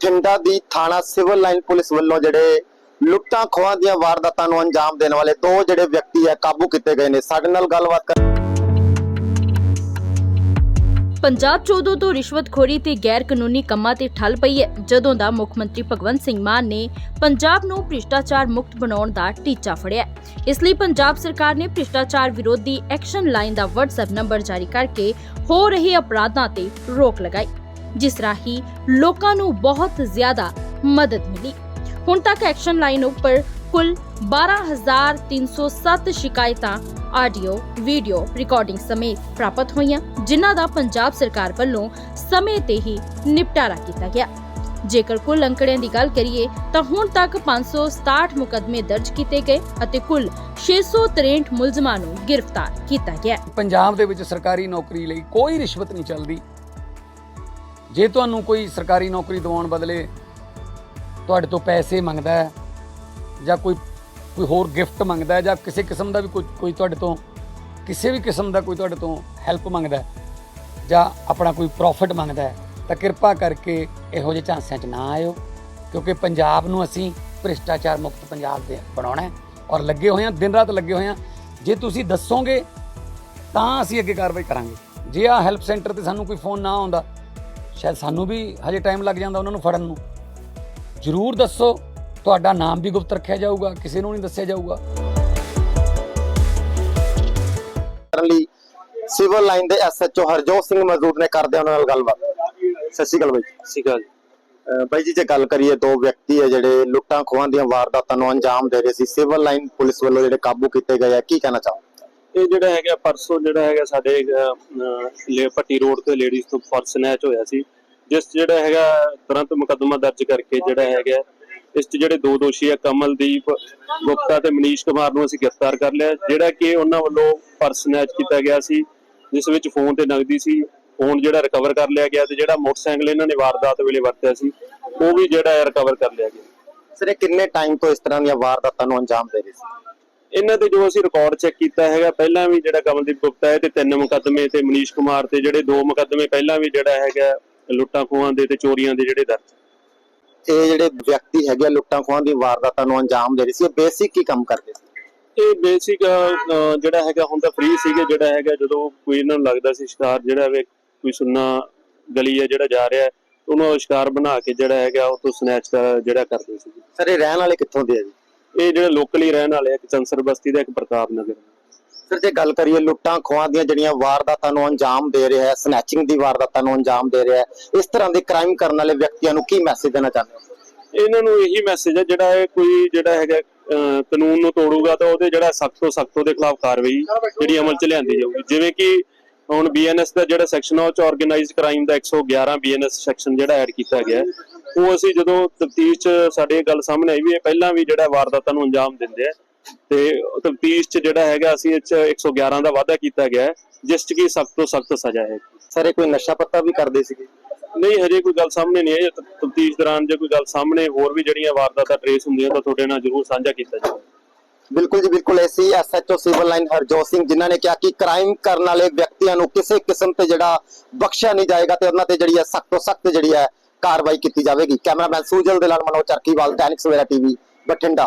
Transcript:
ਬਠਿੰਡਾ ਦੀ ਥਾਣਾ civil line police ਵੱਲੋਂ ਜਿਹੜੇ ਲੁੱਟਾਂ ਖੋਹਾਂ ਦੀਆਂ ਵਾਰਦਾਤਾਂ ਨੂੰ ਅੰਜਾਮ ਦੇਣ ਵਾਲੇ ਦੋ ਜਿਹੜੇ ਵਿਅਕਤੀ ਹੈ ਕਾਬੂ ਕੀਤੇ ਗਏ ਨੇ। ਸਾਡੇ ਨਾਲ ਗੱਲਬਾਤ ਕਰ ਪੰਜਾਬ 'ਚ ਉਦੋਂ ਤੋਂ ਰਿਸ਼ਵਤਖੋਰੀ ਤੇ ਗੈਰ ਕਾਨੂੰਨੀ ਕੰਮਾਂ ਤੇ ਠੱਲ ਪਈ ਹੈ, ਜਦੋਂ ਦਾ ਮੁੱਖ ਮੰਤਰੀ ਭਗਵੰਤ ਸਿੰਘ ਮਾਨ ਨੇ ਪੰਜਾਬ ਨੂੰ ਭ੍ਰਿਸ਼ਟਾਚਾਰ ਮੁਕਤ ਬਣਾਉਣ ਦਾ ਟੀਚਾ ਫੜਿਆ। ਇਸ ਲਈ ਪੰਜਾਬ ਸਰਕਾਰ ਨੇ ਭ੍ਰਿਸ਼ਟਾਚਾਰ ਵਿਰੋਧੀ ਐਕਸ਼ਨ ਲਾਈਨ ਦਾ WhatsApp ਨੰਬਰ ਜਾਰੀ ਕਰਕੇ ਹੋ ਰਹੇ ਅਪਰਾਧਾਂ ਤੇ ਰੋਕ ਲਗਾਈ। ਜਿਸ ਰਾਹੀਂ ਲੋਕਾਂ ਨੂੰ ਬਹੁਤ ਜ਼ਿਆਦਾ ਮਦਦ ਮਿਲੀ। ਹੁਣ ਤੱਕ ਐਕਸ਼ਨ ਲਾਈਨ ਉੱਪਰ ਕੁੱਲ 12307 ਸ਼ਿਕਾਇਤਾਂ, ਆਡੀਓ, ਵੀਡੀਓ ਰਿਕਾਰਡਿੰਗ ਸਮੇਤ ਪ੍ਰਾਪਤ ਹੋਈਆਂ, ਜਿਨ੍ਹਾਂ ਦਾ ਪੰਜਾਬ ਸਰਕਾਰ ਵੱਲੋਂ ਸਮੇਂ ਤੇ ਹੀ ਨਿਪਟਾਰਾ ਕੀਤਾ ਗਿਆ। ਜੇਕਰ ਕੁੱਲ ਅੰਕੜਿਆਂ ਦੀ ਗੱਲ ਕਰੀਏ, ਤਾਂ ਹੁਣ ਤੱਕ 567 ਮੁਕਦਮੇ ਦਰਜ ਕੀਤੇ ਗਏ ਅਤੇ ਕੁੱਲ 663 ਮੁਲਜ਼ਮਾਂ ਨੂੰ ਗ੍ਰਿਫਤਾਰ ਕੀਤਾ ਗਿਆ। ਪੰਜਾਬ ਦੇ ਵਿੱਚ ਸਰਕਾਰੀ ਨੌਕਰੀ ਲਈ ਕੋਈ ਰਿਸ਼ਵਤ ਨਹੀਂ ਚੱਲਦੀ। ਜੇ ਤੁਹਾਨੂੰ ਕੋਈ ਸਰਕਾਰੀ ਨੌਕਰੀ ਦਿਵਾਉਣ ਬਦਲੇ ਤੁਹਾਡੇ ਤੋਂ ਪੈਸੇ ਮੰਗਦਾ ਹੈ ਜਾਂ ਕੋਈ ਕੋਈ ਹੋਰ ਗਿਫਟ ਮੰਗਦਾ ਹੈ ਜਾਂ ਕਿਸੇ ਕਿਸਮ ਦਾ ਵੀ ਕੋਈ ਕੋਈ ਤੁਹਾਡੇ ਤੋਂ, ਕਿਸੇ ਵੀ ਕਿਸਮ ਦਾ ਕੋਈ ਤੁਹਾਡੇ ਤੋਂ ਹੈਲਪ ਮੰਗਦਾ ਜਾਂ ਆਪਣਾ ਕੋਈ ਪ੍ਰੋਫਿਟ ਮੰਗਦਾ ਹੈ, ਤਾਂ ਕਿਰਪਾ ਕਰਕੇ ਇਹੋ ਜਿਹੇ ਝਾਂਸਿਆਂ 'ਚ ਨਾ ਆਇਓ, ਕਿਉਂਕਿ ਪੰਜਾਬ ਨੂੰ ਅਸੀਂ ਭ੍ਰਿਸ਼ਟਾਚਾਰ ਮੁਕਤ ਪੰਜਾਬ ਦੇ ਬਣਾਉਣਾ ਹੈ ਔਰ ਲੱਗੇ ਹੋਏ ਹਾਂ, ਦਿਨ ਰਾਤ ਲੱਗੇ ਹੋਏ ਹਾਂ। ਜੇ ਤੁਸੀਂ ਦੱਸੋਗੇ ਤਾਂ ਅਸੀਂ ਅੱਗੇ ਕਾਰਵਾਈ ਕਰਾਂਗੇ। ਜੇ ਆ ਹੈਲਪ ਸੈਂਟਰ ਤੇ ਸਾਨੂੰ ਕੋਈ ਫੋਨ ਨਾ ਆਉਂਦਾ ਸ਼ਾਇਦ ਸਾਨੂੰ ਵੀ ਹਜੇ ਟਾਈਮ ਲੱਗ ਜਾਂਦਾ ਉਹਨਾਂ ਨੂੰ ਫੜਨ ਨੂੰ। ਜਰੂਰ ਦੱਸੋ ਤੁਹਾਡਾ ਨਾਮ ਵੀ ਗੁਪਤ ਰੱਖਿਆ ਜਾਊਗਾ ਕਿਸੇ ਨੂੰ ਨਹੀਂ ਦੱਸਿਆ ਜਾਊਗਾ। ਕਰਨ ਲਈ ਸਿਵਲ ਲਾਈਨ ਦੇ ਐਸਐਚਓ ਹਰਜੋਤ ਸਿੰਘ ਮਜ਼ਦੂਰ ਨੇ ਕਰਦੇ ਉਹਨਾਂ ਨਾਲ ਗੱਲਬਾਤ। ਸਤਿ ਸ਼੍ਰੀ ਅਕਾਲ ਬਾਈ ਸਤਿ ਸ਼੍ਰੀ ਅਕਾਲ ਬਾਈ ਜੀ ਜੇ ਗੱਲ ਕਰੀਏ ਦੋ ਵਿਅਕਤੀ ਹੈ ਜਿਹੜੇ ਲੁੱਟਾਂ ਖੋਹਾਂ ਦੀਆਂ ਵਾਰਦਾਤਾਂ ਨੂੰ ਅੰਜਾਮ ਦੇ ਰਹੇ ਸੀ ਸਿਵਲ ਲਾਈਨ ਪੁਲਿਸ ਵੱਲੋਂ ਜਿਹੜੇ ਕਾਬੂ ਕੀਤੇ ਗਏ ਆ ਕੀ ਕਹਿਣਾ ਚਾਹੋ ਇਹ ਜਿਹੜਾ ਹੈਗਾ ਪਰਸੋਂ ਜਿਹੜਾ ਹੈਗਾ ਸਾਡੇ ਲੇ ਪੱਟੀ ਰੋਡ ਤੇ ਲੇਡੀਜ਼ ਤੋਂ ਪਰਸ ਸਨੈਚ ਹੋਇਆ ਸੀ। ਜਿਸ ਜਿਹੜਾ ਹੈਗਾ ਤੁਰੰਤ ਮੁਕੱਦਮਾ ਦਰਜ ਕਰਕੇ ਜਿਹੜਾ ਹੈਗਾ ਇਸ 'ਚ ਜਿਹੜੇ ਦੋ ਦੋਸ਼ੀ ਆ ਕਮਲਦੀਪ ਗੁਪਤਾ ਤੇ ਮਨੀਸ਼ ਕੁਮਾਰ ਨੂੰ ਅਸੀਂ ਗ੍ਰਿਫਤਾਰ ਕਰ ਲਿਆ ਜਿਹੜਾ ਕਿ ਉਹਨਾਂ ਵੱਲੋਂ ਪਰਸ ਸਨੈਚ ਕੀਤਾ ਗਿਆ ਸੀ ਜਿਸ ਵਿੱਚ ਫੋਨ ਤੇ ਨਗਦੀ ਸੀ ਫੋਨ ਜਿਹੜਾ ਰਿਕਵਰ ਕਰ ਲਿਆ ਗਿਆ ਤੇ ਜਿਹੜਾ ਮੋਟਰਸਾਈਕਲ ਇਹਨਾਂ ਨੇ ਵਾਰਦਾਤ ਵੇਲੇ ਵਰਤਿਆ ਸੀ ਉਹ ਵੀ ਜਿਹੜਾ ਰਿਕਵਰ ਕਰ ਲਿਆ ਗਿਆ। ਸਰ ਇਹ ਕਿੰਨੇ ਟਾਈਮ ਤੋਂ ਇਸ ਤਰ੍ਹਾਂ ਦੀਆਂ ਵਾਰਦਾਤਾਂ ਨੂੰ ਅੰਜਾਮ ਦੇ ਰਹੇ ਸੀ? ਇਹਨਾਂ ਤੇ ਜੋ ਅਸੀਂ ਰਿਕਾਰਡ ਚੈੱਕ ਕੀਤਾ ਹੈਗਾ ਪਹਿਲਾਂ ਵੀ ਜਿਹੜਾ ਕਮਲਦੀਪ ਗੁਪਤਾ ਹੈ ਤੇ ਤਿੰਨ ਮੁਕੱਦਮੇ ਤੇ ਮਨੀਸ਼ ਕੁਮਾਰ ਤੇ ਜਿਹੜੇ ਦੋ ਮੁਕੱਦਮੇ ਪਹਿਲਾਂ ਵੀ ਜਿਹੜਾ ਹੈਗਾ ਲੁੱਟਾਂ ਖੋਹਾਂ ਦੇ ਤੇ ਚੋਰੀਆਂ ਦੇ ਜਿਹੜੇ ਦਰਜ। ਇਹ ਜਿਹੜੇ ਵਿਅਕਤੀ ਹੈਗੇ ਆ ਲੁੱਟਾਂ ਖੋਹਾਂ ਦੀ ਵਾਰਦਾਤਾਂ ਨੂੰ ਅੰਜਾਮ ਦੇ ਰਹੇ ਸੀ ਇਹ ਬੇਸਿਕ ਕੀ ਕੰਮ ਕਰਦੇ ਸੀ? ਇਹ ਬੇਸਿਕ ਜਿਹੜਾ ਹੈਗਾ ਹੁਣ ਤਾਂ ਫ੍ਰੀ ਸੀਗੇ ਜਿਹੜਾ ਹੈਗਾ ਜਦੋਂ ਕੋਈ ਇਹਨਾਂ ਨੂੰ ਲੱਗਦਾ ਸੀ ਸ਼ਿਕਾਰ ਜਿਹੜਾ ਵੇ ਕੋਈ ਸੁੰਨਾ ਗਲੀ ਹੈ ਜਿਹੜਾ ਜਾ ਰਿਹਾ ਹੈ, ਉਹਨੂੰ ਸ਼ਿਕਾਰ ਬਣਾ ਕੇ ਜਿਹੜਾ ਹੈਗਾ ਉਹ ਤੋਂ ਸਨੈਚ ਜਿਹੜਾ ਕਰਦੇ ਸੀ। ਸਰ ਇਹ ਰਹਿਣ ਵਾਲੇ ਕਿੱਥੋਂ ਦੇ ਆ ਜੀ? ਇਹ ਜਿਹੜੇ ਲੋਕਲੀ ਰਹਿਣ ਵਾਲੇ ਆ ਇੱਕ ਚੰਸਰ ਬਸਤੀ ਦਾ ਇੱਕ ਪ੍ਰਤਾਪ ਨਗਰ। ਸਰ, ਜੇ ਗੱਲ ਕਰੀਏ ਲੁੱਟਾਂ ਖੋਹਾਂ ਦੀਆਂ ਜਿਹੜੀਆਂ ਵਾਰਦਾਤਾਂ ਨੂੰ ਅੰਜਾਮ ਦੇ ਰਿਹਾ ਹੈ ਸਨੈਚਿੰਗ ਦੀ ਵਾਰਦਾਤਾਂ ਨੂੰ ਅੰਜਾਮ ਦੇ ਰਿਹਾ ਹੈ, ਇਸ ਤਰ੍ਹਾਂ ਦੇ ਕ੍ਰਾਈਮ ਕਰਨ ਵਾਲੇ ਵਿਅਕਤੀਆਂ ਨੂੰ ਕੀ ਮੈਸੇਜ ਦੇਣਾ ਚਾਹੁੰਦੇ ਹੋ? ਇਹਨਾਂ ਨੂੰ ਇਹੀ ਮੈਸੇਜ ਹੈ, ਜਿਹੜਾ ਇਹ ਕੋਈ ਜਿਹੜਾ ਹੈਗਾ ਕਾਨੂੰਨ ਨੂੰ ਤੋੜੂਗਾ ਤਾਂ ਉਹਦੇ ਜਿਹੜਾ ਸਖਤ ਤੋਂ ਸਖਤ ਉਹਦੇ ਖਿਲਾਫ ਕਾਰਵਾਈ ਜਿਹੜੀ ਅਮਲ ਚ ਲਿਆਂਦੀ ਜਾਊਗੀ। ਜਿਵੇਂ ਕਿ ਹੁਣ ਬੀਐਨਐਸ ਦਾ ਜਿਹੜਾ ਸੈਕਸ਼ਨ ਆ, ਉਹ ਚ ਆਰਗੇਨਾਈਜ਼ਡ ਕ੍ਰਾਈਮ ਦਾ 111 ਬੀਐਨਐਸ ਸੈਕਸ਼ਨ ਜਿਹੜਾ ਐਡ ਕੀਤਾ ਗਿਆ ਉਹ ਅਸੀਂ ਜਦੋਂ ਤਫਤੀਸ਼ ਸਾਡੇ ਗੱਲ ਸਾਹਮਣੇ ਆਈ ਵੀ ਇਹ ਪਹਿਲਾਂ ਵੀ ਜਿਹੜਾ ਵਾਰਦਾਤਾਂ ਨੂੰ ਅੰਜਾਮ ਦਿੰਦੇ ਆ ਤੇ ਤਫਤੀਸ਼ ਚ ਜਿਹੜਾ ਹੈਗਾ ਅਸੀਂ ਇਹ ਚ 111 ਦਾ ਵਾਅਦਾ ਕੀਤਾ ਗਿਆ ਹੈ, ਜਿਸ ਚ ਕੀ ਸਖਤ ਤੋਂ ਸਖਤ ਸਜ਼ਾ ਹੈ। ਸਰ ਇਹ ਕੋਈ ਨਸ਼ਾ ਪੱਤਾ ਵੀ ਕਰਦੇ ਸੀਗੇ? ਨਹੀਂ ਹਜੇ ਕੋਈ ਗੱਲ ਸਾਹਮਣੇ ਨਹੀਂ ਆਈ। ਤਫਤੀਸ਼ ਦੌਰਾਨ ਜੇ ਕੋਈ ਗੱਲ ਸਾਹਮਣੇ ਹੋਰ ਵੀ ਜਿਹੜੀਆਂ ਵਾਰਦਾਤਾਂ ਟਰੇਸ ਹੁੰਦੀਆਂ ਤਾਂ ਤੁਹਾਡੇ ਨਾਲ ਜ਼ਰੂਰ ਸਾਂਝਾ ਕੀਤਾ ਜਾਵੇ। ਬਿਲਕੁਲ ਜੀ ਬਿਲਕੁਲ। ਐਸੀ SHO civil line Harjot Singh ਜਿਨ੍ਹਾਂ ਨੇ ਕਿਹਾ ਕਿ ਕ੍ਰਾਈਮ ਕਰਨ ਵਾਲੇ ਵਿਅਕਤੀਆਂ ਨੂੰ ਕਿਸੇ ਕਿਸਮ ਤੇ ਜਿਹੜਾ ਬਖਸ਼ਿਆ ਨਹੀਂ ਜਾਏਗਾ ਤੇ ਉਹਨਾਂ ਤੇ ਜਿਹੜੀ ਹੈ ਸਖਤ ਤੋਂ ਸਖਤ ਜਿਹੜੀ ਹੈ ਕਾਰਵਾਈ ਕੀਤੀ ਜਾਵੇਗੀ। ਕੈਮਰਾਮੈਨ ਸੂਜਲ ਦੇ ਨਾਲ ਮਨੋਜ ਚਰਕੀਵਾਲ ਟੈਨਿਕ ਸਵੇਰਾ ਟੀਵੀ ਬਠਿੰਡਾ।